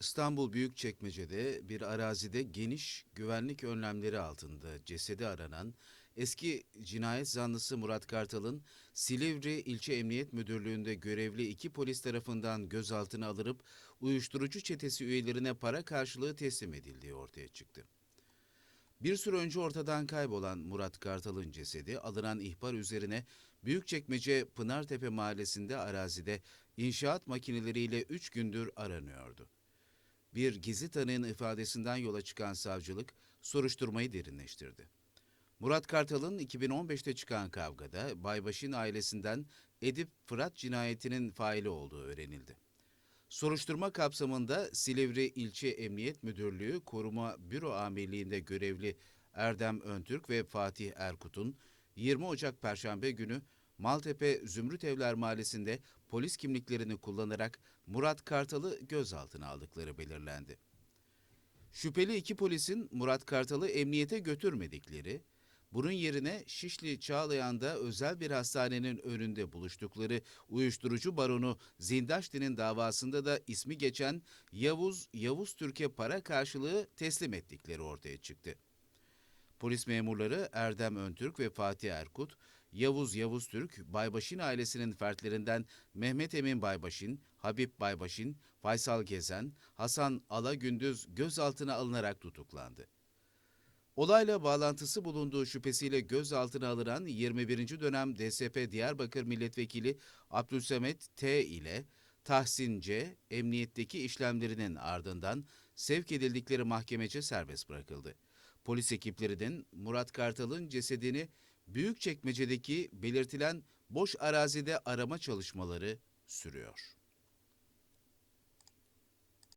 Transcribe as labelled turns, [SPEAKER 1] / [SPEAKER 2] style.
[SPEAKER 1] İstanbul Büyükçekmece'de bir arazide geniş güvenlik önlemleri altında cesedi aranan eski cinayet zanlısı Murat Kartal'ın Silivri İlçe Emniyet Müdürlüğü'nde görevli iki polis tarafından gözaltına alınıp uyuşturucu çetesi üyelerine para karşılığı teslim edildiği ortaya çıktı. Bir süre önce ortadan kaybolan Murat Kartal'ın cesedi alınan ihbar üzerine Büyükçekmece Pınartepe mahallesinde arazide inşaat makineleriyle 3 gündür aranıyordu. Bir gizli tanığın ifadesinden yola çıkan savcılık soruşturmayı derinleştirdi. Murat Kartal'ın 2015'te çıkan kavgada Baybaş'ın ailesinden Edip Fırat cinayetinin faili olduğu öğrenildi. Soruşturma kapsamında Silivri İlçe Emniyet Müdürlüğü Koruma Büro Amirliği'nde görevli Erdem Öntürk ve Fatih Erkut'un 20 Ocak Perşembe günü Maltepe Zümrüt Evler Mahallesi'nde polis kimliklerini kullanarak Murat Kartal'ı gözaltına aldıkları belirlendi. Şüpheli iki polisin Murat Kartal'ı emniyete götürmedikleri, bunun yerine Şişli Çağlayan'da özel bir hastanenin önünde buluştukları uyuşturucu baronu Zindaşti'nin davasında da ismi geçen Yavuz Yavuz Türk'e para karşılığı teslim ettikleri ortaya çıktı. Polis memurları Erdem Öntürk ve Fatih Erkut, Yavuz Yavuz Türk, Baybaşin ailesinin fertlerinden Mehmet Emin Baybaşin, Habib Baybaşin, Faysal Gezen, Hasan Alagündüz gözaltına alınarak tutuklandı. Olayla bağlantısı bulunduğu şüphesiyle gözaltına alınan 21. dönem DSP Diyarbakır Milletvekili Abdülsemet T ile Tahsin C, emniyetteki işlemlerinin ardından sevk edildikleri mahkemece serbest bırakıldı. Polis ekiplerinin Murat Kartal'ın cesedini Büyükçekmece'deki belirtilen boş arazide arama çalışmaları sürüyor.